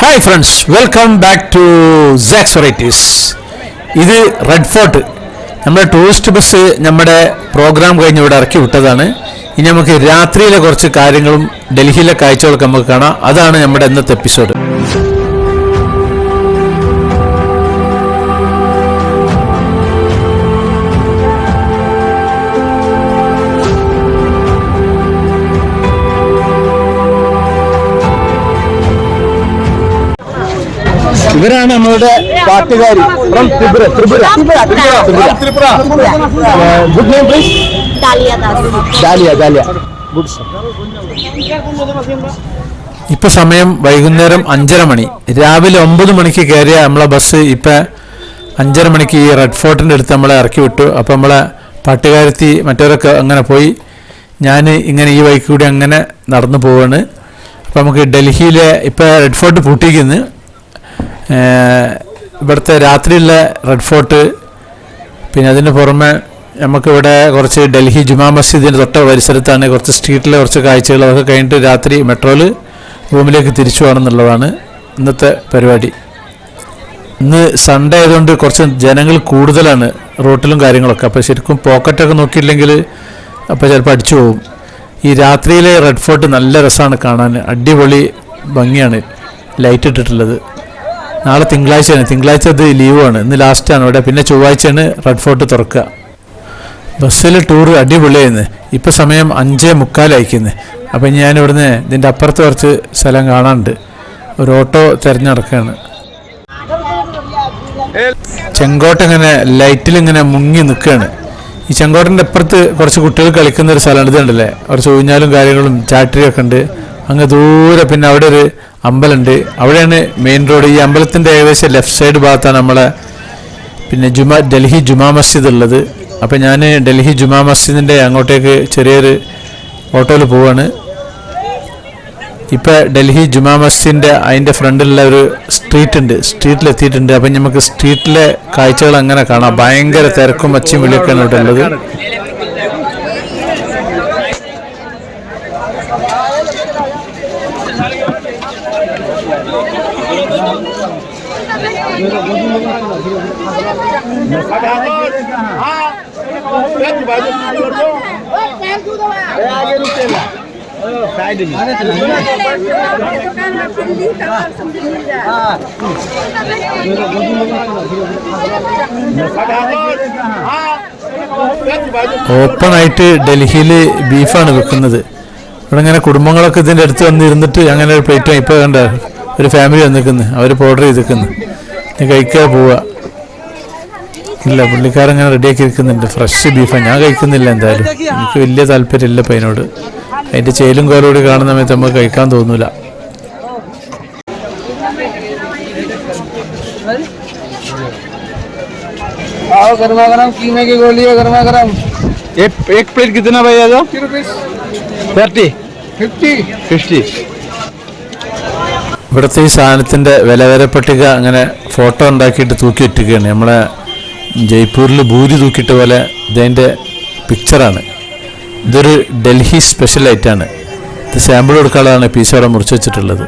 Hi friends welcome back to sax varieties ഇത് red fort നമ്മുടെ tourist bus നമ്മുടെ programme കഴിഞ്ഞ് ഇവിടെ ഇറക്കി വിട്ടതാണ്. ഇനി നമുക്ക് രാത്രിയിലെ കുറച്ച് കാര്യങ്ങളും ഡൽഹിയിലെ കാഴ്ചകളൊക്കെ നമുക്ക് കാണാം. അതാണ് നമ്മുടെ ഇന്നത്തെ എപ്പിസോഡ് ഇവരാണ് നമ്മളുടെ പാട്ടുകാരി from Tripura Tripura. Tripura good name please. Dalia Dalia good ഇപ്പൊ സമയം വൈകുന്നേരം അഞ്ചര മണി. രാവിലെ ഒമ്പത് മണിക്ക് കയറിയ നമ്മളെ ബസ് ഇപ്പൊ അഞ്ചര മണിക്ക് ഈ റെഡ് ഫോർട്ടിന്റെ അടുത്ത് നമ്മളെ ഇറക്കി വിട്ടു. അപ്പൊ നമ്മളെ പാട്ടുകാരത്തി മറ്റവരൊക്കെ അങ്ങനെ പോയി. ഞാൻ ഇങ്ങനെ ഈ വഴിക്ക് കൂടി അങ്ങനെ നടന്നു പോവാണ്. അപ്പോൾ നമുക്ക് ഡൽഹിയിലെ ഇപ്പോൾ റെഡ് ഫോർട്ട് പൂട്ടിക്കുന്നു ഏഹ് ഇവിടുത്തെ രാത്രിയുള്ള റെഡ് ഫോർട്ട് പിന്നെ അതിന് പുറമെ നമുക്കിവിടെ കുറച്ച് ഡൽഹി ജുമാ മസ്ജിദിന്റെ തൊട്ട പരിസരത്താണ് കുറച്ച് സ്ട്രീറ്റിലെ കുറച്ച് കാഴ്ചകൾ. അതൊക്കെ കഴിഞ്ഞിട്ട് രാത്രി മെട്രോയിൽ റൂമിലേക്ക് തിരിച്ചു പോകണമെന്നുള്ളതാണ് ഇന്നത്തെ പരിപാടി. ഇന്ന് സൺഡേ ആയതുകൊണ്ട് കുറച്ച് ജനങ്ങൾ കൂടുതലാണ് റോട്ടിലും കാര്യങ്ങളൊക്കെ. അപ്പോൾ ശരിക്കും പോക്കറ്റൊക്കെ നോക്കിയില്ലെങ്കിൽ അപ്പോൾ ചിലപ്പോൾ അടിച്ചു പോകും. ഈ രാത്രിയിലെ റെഡ് ഫോർട്ട് നല്ല രസമാണ് കാണാൻ. അടിപൊളി ഭംഗിയാണ് ലൈറ്റ് ഇട്ടിട്ടുള്ളത്. നാളെ തിങ്കളാഴ്ചയാണ്. തിങ്കളാഴ്ച അത് ലീവാണ്. ഇന്ന് ലാസ്റ്റാണ് അവിടെ പിന്നെ ചൊവ്വാഴ്ചയാണ് റെഡ് ഫോർട്ട് തുറക്കുക. ബസ്സിൽ ടൂർ അടിപൊളിയായിരുന്നു. ഇപ്പം സമയം അഞ്ചേ മുക്കാലയക്കുന്നത് അപ്പം ഞാൻ ഇവിടുന്ന് ഇതിന്റെ അപ്പുറത്ത് കുറച്ച് സ്ഥലം കാണാനുണ്ട്. ഒരു ഓട്ടോ തിരഞ്ഞെടുക്കുകയാണ്. ചെങ്കോട്ട ഇങ്ങനെ ലൈറ്റിൽ ഇങ്ങനെ മുങ്ങി നിൽക്കുകയാണ്. ഈ ചെങ്കോട്ടന്റെ അപ്പുറത്ത് കുറച്ച് കുട്ടികൾ കളിക്കുന്ന ഒരു സ്ഥലമാണ് ഇതുണ്ടല്ലേ? കുറച്ച് ഊഞ്ഞാലും കാര്യങ്ങളും ചാറ്ററിയൊക്കെ ഉണ്ട്. അങ്ങ് ദൂരെ പിന്നെ അവിടെ ഒരു അമ്പലമുണ്ട് അവിടെയാണ് മെയിൻ റോഡ് ഈ അമ്പലത്തിന്റെ ഏകദേശം ലെഫ്റ്റ് സൈഡ് ഭാഗത്താണ് നമ്മളെ പിന്നെ ജുമാ ഡൽഹി ജുമാ മസ്ജിദ് ഉള്ളത്. അപ്പം ഞാൻ ഡൽഹി ജുമാ മസ്ജിദിന്റെ അങ്ങോട്ടേക്ക് ചെറിയൊരു ഓട്ടോയിൽ പോവാണ്. ഇപ്പം ഡൽഹി ജുമാ മസ്ജിദിന്റെ അതിന്റെ ഫ്രണ്ടിലുള്ള ഒരു സ്ട്രീറ്റ് ഉണ്ട്. സ്ട്രീറ്റിൽ എത്തിയിട്ടുണ്ട്. അപ്പം നമുക്ക് സ്ട്രീറ്റിലെ കാഴ്ചകൾ അങ്ങനെ കാണാം. ഭയങ്കര തിരക്കും അച്ചിയും വിളിയൊക്കെയാണ് ഇവിടെ ഉള്ളത്. ഓപ്പൺ ആയിട്ട് ഡൽഹിയിൽ ബീഫാണ് വെക്കുന്നത്. ഇവിടെ ഇങ്ങനെ കുടുംബങ്ങളൊക്കെ ഇതിന്റെ അടുത്ത് വന്നിരുന്നിട്ട് അങ്ങനെ ഒരു പ്ലേറ്റ് ഇപ്പോൾ കണ്ട ഒരു ഫാമിലി വന്നിരിക്കുന്നത് അവർ ഓർഡർ ചെയ്തിരിക്കുന്നു. കഴിക്കാൻ പോവുക ഇല്ല പുള്ളിക്കാരൻ ഇങ്ങനെ റെഡിയാക്കി ഇരിക്കുന്നുണ്ട് ഫ്രഷ് ബീഫാണ് ഞാൻ കഴിക്കുന്നില്ല എന്തായാലും എനിക്ക് വലിയ താല്പര്യമില്ല ഇപ്പം അതിനോട് അതിൻ്റെ ചേലും കോലോടി കാണുന്ന സമയത്ത് നമുക്ക് കഴിക്കാൻ തോന്നൂല आओ गर्मा गर्म कीमे की गोली है गर्मा गर्म एक एक प्लेट कितना भैया जो थर्टी फिफ्टी फिफ्टी ഇവിടുത്തെ ഈ സാധനത്തിൻ്റെ വില വരെ പട്ടിക അങ്ങനെ ഫോട്ടോ ഉണ്ടാക്കിയിട്ട് തൂക്കി ഇട്ടിരിക്കുകയാണ് നമ്മളെ ജയ്പൂരിൽ ഭൂരി തൂക്കിയിട്ട പോലെ ഇതിൻ്റെ പിക്ചറാണ് ഇതൊരു ഡൽഹി സ്പെഷ്യൽ ഐറ്റാണ് ഇത് സാമ്പിൾ കൊടുക്കാനുള്ളതാണ് പീസ് അവിടെ മുറിച്ച് വെച്ചിട്ടുള്ളത്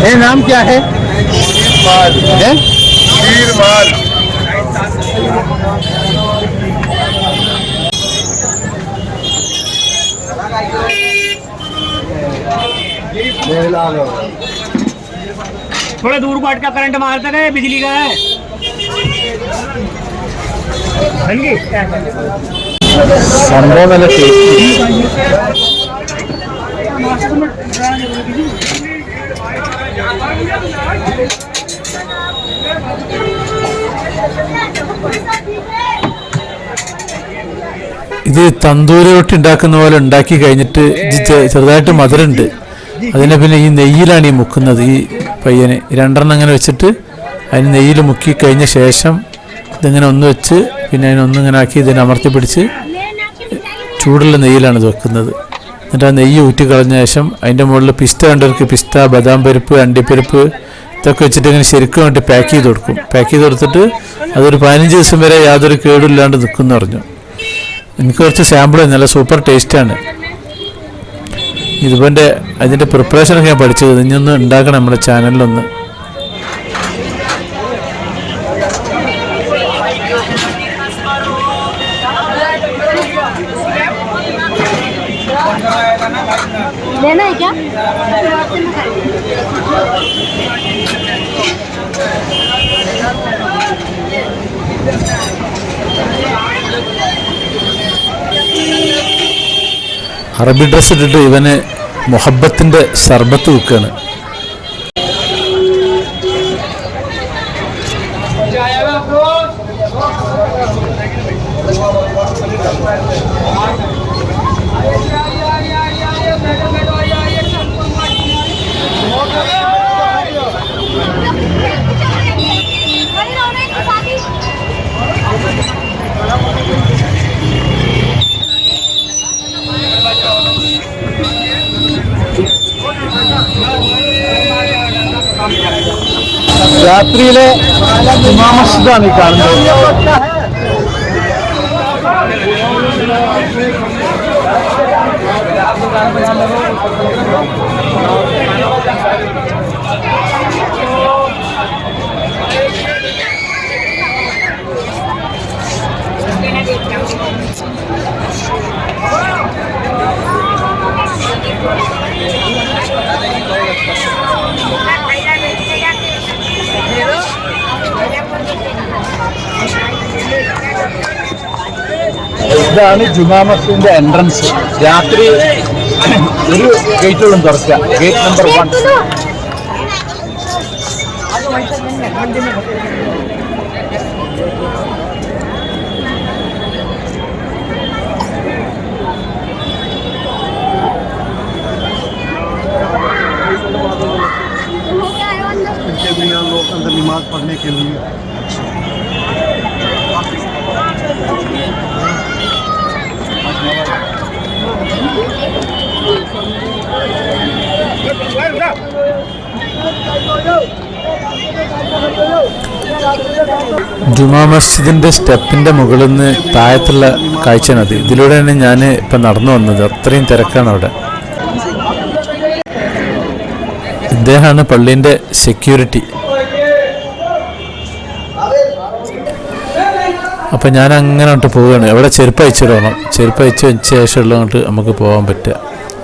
ये नाम क्या है हैं? थोड़ा दूर को अटका करंट मारता है बिजली का है हल्की സംഭവം നല്ല ടേസ്റ്റി ഇത് തന്തൂരി റൊട്ടി ഉണ്ടാക്കുന്ന പോലെ ഉണ്ടാക്കി കഴിഞ്ഞിട്ട് ഇത് ചെ- ചെറുതായിട്ട് മധുരമുണ്ട് അതിനെ പിന്നെ ഈ നെയ്യിലാണ് ഈ മുക്കുന്നത്. ഈ പയ്യന് രണ്ടെണ്ണം അങ്ങനെ വെച്ചിട്ട് അതിന് നെയ്യിൽ മുക്കി കഴിഞ്ഞ ശേഷം ഇതിങ്ങനെ ഒന്ന് വെച്ച് പിന്നെ അതിനൊന്നിങ്ങനെ ആക്കി ഇതിനെ അമർത്തി പിടിച്ച് ചൂടുള്ള നെയ്യിലാണ് ഇത് വെക്കുന്നത്. എന്നിട്ട് ആ നെയ്യ് ഊറ്റി കളഞ്ഞ ശേഷം അതിന്റെ മുകളിൽ പിസ്ത കണ്ടവർക്ക് പിസ്ത ബദാം പരിപ്പ് അണ്ടിപ്പരിപ്പ് ഇതൊക്കെ വെച്ചിട്ട് ഇങ്ങനെ ശരിക്കും വേണ്ടി പാക്ക് ചെയ്ത് കൊടുക്കും. പാക്ക് ചെയ്ത് കൊടുത്തിട്ട് അതൊരു പതിനഞ്ച് ദിവസം വരെ യാതൊരു കേടില്ലാണ്ട് നിൽക്കുമെന്ന് പറഞ്ഞു. എനിക്ക് കുറച്ച് സാമ്പിൾ നല്ല സൂപ്പർ ടേസ്റ്റാണ്. ഇതിവന്റെ അതിന്റെ പ്രിപ്പറേഷനൊക്കെ ഞാൻ പഠിച്ചത് ഇനിയൊന്ന് ഉണ്ടാക്കണം നമ്മുടെ ചാനലിലൊന്ന് Thank you. അറബി ഡ്രസ്സ് ഇട്ടിട്ട് ഇവന് മുഹബത്തിന്റെ ശർബത്ത് വെക്കുകയാണ് രാത്രിയിലെ ജുമാ മസ്ജിദാണ് ഈ കാണുന്നത്. ഇതാണ് ജുമാ മസ്ജിദിന്റെ എൻട്രൻസ് രാത്രി ഒരു ഗേറ്റുകളും തുറക്കുക. ഗേറ്റ് നമ്പർ വൺ ജുമാ മസ്ജിദിന്റെ സ്റ്റെപ്പിന്റെ മുകളിൽ നിന്ന് താഴത്തുള്ള കാഴ്ചയാണത് ഇതിലൂടെയാണ് ഞാൻ ഇപ്പം നടന്നു വന്നത്. അത്രയും തിരക്കാണ് അവിടെ. ഇദ്ദേഹമാണ് പള്ളീന്റെ സെക്യൂരിറ്റി അപ്പം ഞാൻ അങ്ങനെ അങ്ങോട്ട് പോവുകയാണ്. എവിടെ ചെരുപ്പ് അയച്ചിടണം ചെരുപ്പ് അയച്ച് വെച്ച ശേഷമുള്ള അങ്ങോട്ട് നമുക്ക് പോകാൻ പറ്റുക.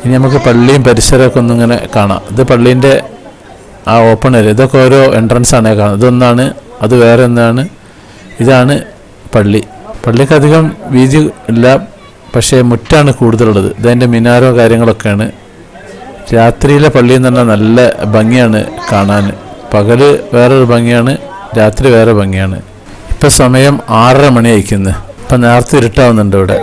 ഇനി നമുക്ക് പള്ളിയും പരിസരമൊക്കെ ഒന്നിങ്ങനെ കാണാം. ഇത് പള്ളീന്റെ ആ ഓപ്പൺ ഏരിയ ഇതൊക്കെ ഓരോ എൻട്രൻസ് ആണ് കാണുന്നത്. ഇതൊന്നാണ് അത് വേറെ ഒന്നാണ്. ഇതാണ് പള്ളി. പള്ളിക്ക് അധികം വീതി ഇല്ല പക്ഷേ മുറ്റാണ് കൂടുതലുള്ളത്. ഇതതിന്റെ മിനാരോ കാര്യങ്ങളൊക്കെയാണ്. രാത്രിയിലെ പള്ളി എന്ന് പറഞ്ഞാൽ നല്ല ഭംഗിയാണ് കാണാൻ. പകൽ വേറൊരു ഭംഗിയാണ് രാത്രി വേറെ ഭംഗിയാണ്. ഇപ്പം സമയം ആറര മണി അയക്കുന്നത് ഇപ്പം നേരത്തെ ഇരുട്ടാവുന്നുണ്ട് ഇവിടെ.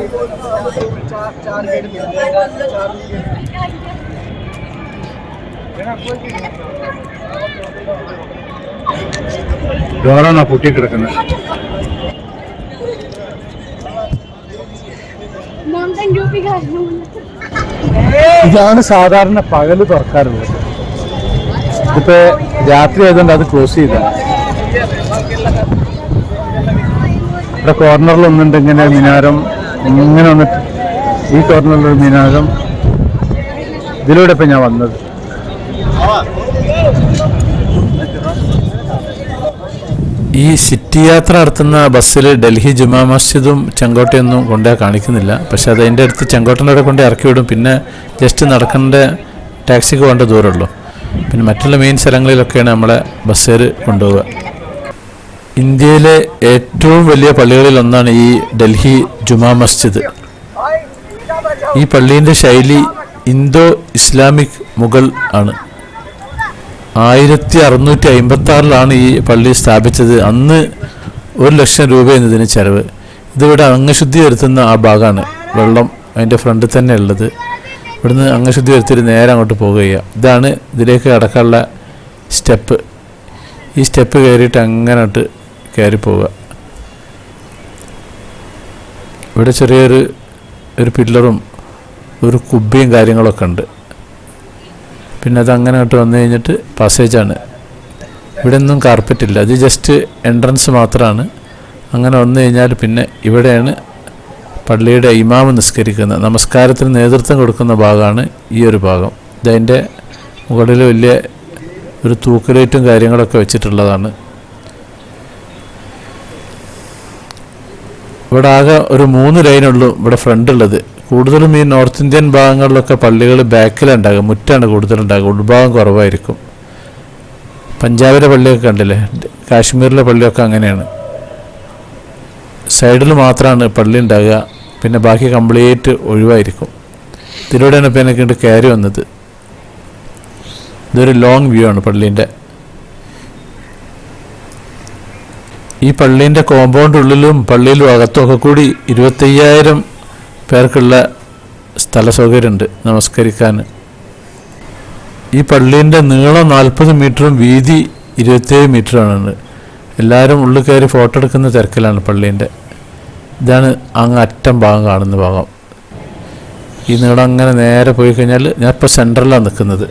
ഡോറാണ് പൊട്ടിക്കിടക്കുന്നത് ഇതാണ് സാധാരണ പകൽ തുറക്കാറുള്ളത്. ഇപ്പൊ രാത്രി ആയതുകൊണ്ട് അത് ക്ലോസ് ചെയ്ത. ഇവിടെ കോർണറിൽ ഒന്നുണ്ട് ഇങ്ങനെ മിനാരം ഇങ്ങനെ വന്നിട്ട് ഈ കോർണറിലൊരു മിനാരം. ഇതിലൂടെ ഇപ്പൊ ഞാൻ വന്നത്. ഈ സിറ്റി യാത്ര നടത്തുന്ന ബസ്സിൽ ഡൽഹി ജുമാ മസ്ജിദും ചെങ്കോട്ടയൊന്നും കൊണ്ടേ കാണിക്കുന്നില്ല. പക്ഷെ അത് അതിന്റെ അടുത്ത് ചെങ്കോട്ടന്റെ അവിടെ കൊണ്ട് ഇറക്കി വിടും. പിന്നെ ജസ്റ്റ് നടക്കേണ്ട ടാക്സിക്ക് പോകേണ്ട ദൂരമുള്ളൂ. പിന്നെ മറ്റുള്ള മെയിൻ സ്ഥലങ്ങളിലൊക്കെയാണ് നമ്മളെ ബസ്സുകാർ കൊണ്ടുപോവുക. ഇന്ത്യയിലെ ഏറ്റവും വലിയ പള്ളികളിൽ ഒന്നാണ് ഈ ഡൽഹി ജുമാ മസ്ജിദ്. ഈ പള്ളീന്റെ ശൈലി ഇന്തോ ഇസ്ലാമിക് മുഗൾ ആണ്. ആയിരത്തി അറുന്നൂറ്റി അമ്പത്തി ആറിലാണ് ഈ പള്ളി സ്ഥാപിച്ചത്. അന്ന് ഒരു ലക്ഷം രൂപ എന്നതിന് ചെലവ്. ഇതിവിടെ അംഗശുദ്ധി വരുത്തുന്ന ആ ഭാഗമാണ്. വെള്ളം അതിന്റെ ഫ്രണ്ടിൽ തന്നെ ഉള്ളത് ഇവിടുന്ന് അംഗശുദ്ധി വരുത്തിയിട്ട് നേരെ അങ്ങോട്ട് പോവുക ഇതാണ് ഇതിലേക്ക് കടക്കാനുള്ള സ്റ്റെപ്പ്. ഈ സ്റ്റെപ്പ് കയറിയിട്ട് അങ്ങോട്ട് കയറി പോവുക. ഇവിടെ ചെറിയൊരു ഒരു പില്ലറും ഒരു കുബ്ബിയും കാര്യങ്ങളൊക്കെ ഉണ്ട്. പിന്നെ അത് അങ്ങനെ അങ്ങോട്ട് വന്നു കഴിഞ്ഞിട്ട് പാസേജാണ് ഇവിടെ ഒന്നും കാർപ്പറ്റ് ഇല്ല. ഇത് ജസ്റ്റ് എൻട്രൻസ് മാത്രമാണ് അങ്ങനെ വന്നു കഴിഞ്ഞാൽ പിന്നെ ഇവിടെയാണ് പള്ളിയുടെ ഇമാമ് നിസ്കരിക്കുന്ന നമസ്കാരത്തിന് നേതൃത്വം കൊടുക്കുന്ന ഭാഗമാണ് ഈ ഒരു ഭാഗം. ഇതതിന്റെ മുകളിൽ വലിയ ഒരു തൂക്കലേറ്റും കാര്യങ്ങളൊക്കെ വെച്ചിട്ടുള്ളതാണ്. ഇവിടെ ആകെ ഒരു മൂന്ന് ലൈനുള്ളൂ ഇവിടെ ഫ്രണ്ട് ഉള്ളത്. കൂടുതലും ഈ നോർത്ത് ഇന്ത്യൻ ഭാഗങ്ങളിലൊക്കെ പള്ളികൾ ബാക്കിലുണ്ടാകും മുറ്റാണ് കൂടുതലുണ്ടാകുക ഉൾഭാഗം കുറവായിരിക്കും. പഞ്ചാബിലെ പള്ളിയൊക്കെ കണ്ടില്ലേ? കാശ്മീരിലെ പള്ളിയൊക്കെ അങ്ങനെയാണ്. സൈഡിൽ മാത്രമാണ് പള്ളി ഉണ്ടാകുക പിന്നെ ബാക്കി കംപ്ലീറ്റ് ഒഴിവായിരിക്കും. ഇതിലൂടെയാണ് ഇപ്പം എനിക്ക് ഇങ്ങോട്ട് കയറി വന്നത്. ഇതൊരു ലോങ് വ്യൂ ആണ് പള്ളീന്റെ. ഈ പള്ളീന്റെ കോമ്പൗണ്ട് ഉള്ളിലും പള്ളിയിലും അകത്തുമൊക്കെ കൂടി ഇരുപത്തയ്യായിരം പേർക്കുള്ള സ്ഥല സൗകര്യമുണ്ട് നമസ്കരിക്കാൻ. ഈ പള്ളീന്റെ നീളം നാൽപ്പത് മീറ്ററും വീതി ഇരുപത്തേഴ് മീറ്ററാണ് എല്ലാവരും ഉള്ളിൽ കയറി ഫോട്ടോ എടുക്കുന്ന തിരക്കിലാണ് പള്ളീന്റെ. ഇതാണ് അങ്ങ് അറ്റം ഭാഗം കാണുന്ന ഭാഗം. ഈ നീളം അങ്ങനെ നേരെ പോയി കഴിഞ്ഞാൽ ഞാൻ ഇപ്പോൾ സെന്ററിലാണ് നിൽക്കുന്നത്.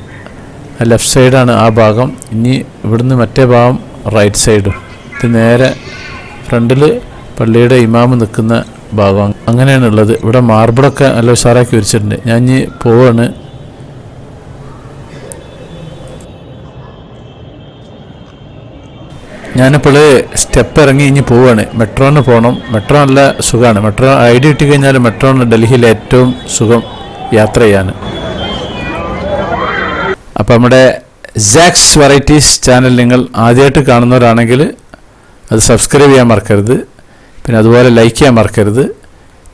ആ ലെഫ്റ്റ് സൈഡാണ് ആ ഭാഗം. ഇനി ഇവിടുന്ന് മറ്റേ ഭാഗം റൈറ്റ് സൈഡും. ഇത് നേരെ ഫ്രണ്ടിൽ പള്ളിയുടെ ഇമാമ് നിൽക്കുന്ന ഭാഗം. അങ്ങനെയാണ് ഉള്ളത് ഇവിടെ മാർബിളൊക്കെ നല്ല ഉഷാറാക്കി വരച്ചിട്ടുണ്ട്. ഞാൻ ഇനി പോവാണ്. ഞാനിപ്പോൾ സ്റ്റെപ്പ് ഇറങ്ങി ഇനി പോവാണ്. മെട്രോന് പോകണം മെട്രോ നല്ല സുഖമാണ്. മെട്രോ ഐ ഡി കിട്ടി കഴിഞ്ഞാൽ മെട്രോണ് ഡൽഹിയിലെ ഏറ്റവും സുഖം യാത്ര ചെയ്യാൻ അപ്പോൾ നമ്മുടെ സാക്സ് വെറൈറ്റീസ് ചാനൽ നിങ്ങൾ ആദ്യമായിട്ട് കാണുന്നവരാണെങ്കിൽ അത് സബ്സ്ക്രൈബ് ചെയ്യാൻ മറക്കരുത്. പിന്നെ അതുപോലെ ലൈക്ക് ചെയ്യാൻ മറക്കരുത്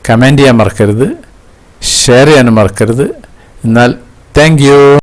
കമന്റ് ചെയ്യാൻ മറക്കരുത് ഷെയർ ചെയ്യാനും മറക്കരുത്. എന്നാൽ താങ്ക്